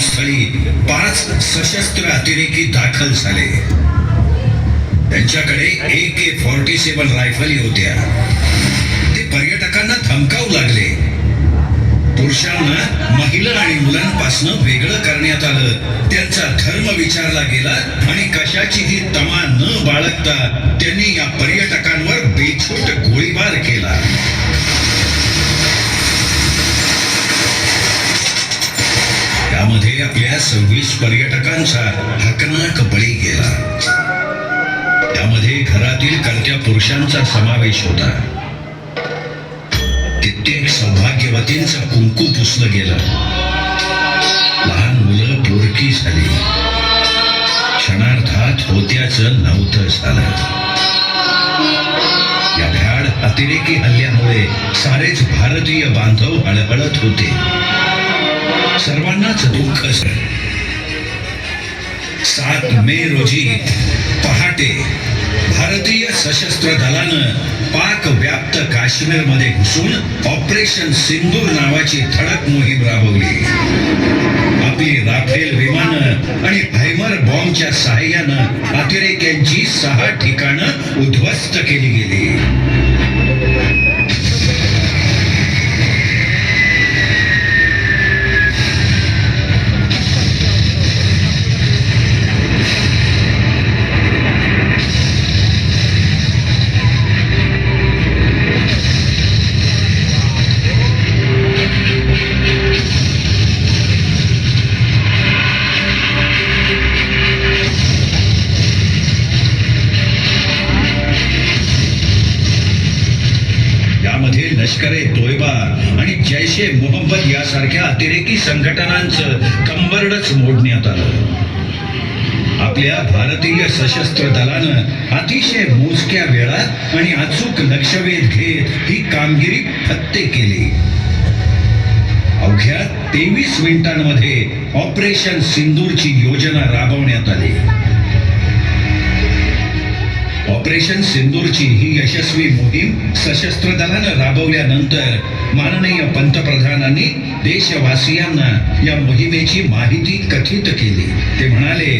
घटनास्थळी पाच सशस्त्र अतिरेकी दाखल झाले. त्यांच्याकडे ए के फॉर्टी सेवन रायफली होत्या. ते पर्यटकांना धमकावू लागले. पुरुषांना महिला आणि मुलांपासून वेगळं करण्यात आलं. त्यांचा धर्म विचारला गेला आणि कशाचीही तमा न बाळगता त्यांनी या पर्यटकांवर बेछूट सव्वीस पर्यटकांचा हकनाक बळी गेला. त्यामध्ये घरातील करत्या पुरुषांचा समावेश होता. कित्येक सौभाग्यवतींचा कुंकू पुसलं गेलं. लहान मुलं पोरकी झाली. क्षणार्धात होत्याच नव्हतं झालं. या भ्याड अतिरेकी हल्ल्यामुळे सारेच भारतीय बांधव हळहळत होते. सर्वांनाच दुःख झालं सात मे रोजी पहाटे भारतीय सशस्त्र दलानं पाक व्याप्त काश्मीरमध्ये घुसून ऑपरेशन सिंदूर नावाची धडक मोहीम राबवली. आपली राफेल विमानं आणि हायमर बॉम्बच्या सहाय्यानं अतिरेक्यांची सहा ठिकाणं उद्ध्वस्त केली गेली. लष्करे तोयबा आणि जैशे मोहम्मद यासारख्या अतिरेकी संघटनांचं कंबरडच मोडण्यात आलं. आपल्या भारतीय सशस्त्र दलानं अतिशय मोजक्या वेळात आणि अचूक लक्षवेध घेत ही कामगिरी फत्ते केली. अवघ्या तेवीस मिनिटांमध्ये ऑपरेशन सिंदूरची योजना राबवण्यात आली. ऑपरेशन सिंदूरची ही यशस्वी मोहीम सशस्त्र दलानं राबवल्यानंतर माननीय पंतप्रधानांनी देशवासियांना या मोहिमेची माहिती कथित केली. ते म्हणाले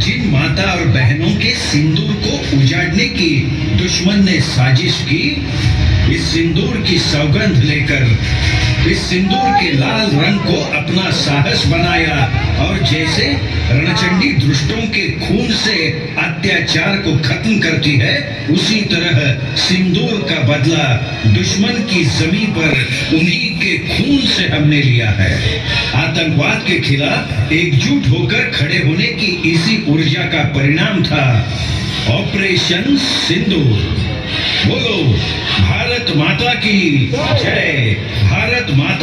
जिन माता और बहनों के सिंदूर को उजाड़ने की दुश्मन ने साजिश की इस सिंदूर की सौगंध लेकर इस सिंदूर के लाल रंग को अपना साहस बनाया और जैसे रणचंडी दुष्टों के खून से अत्याचार को खत्म करती है, उसी तरह सिंदूर का बदला दुश्मन की जमी पर उन्हीं के खून से हमने लिया है। आतंकवाद के खिलाफ एकजुट होकर खड़े होने की इसी ऊर्जा का परिणाम था ऑपरेशन सिंदूर। बोलो, भारत माता की जय।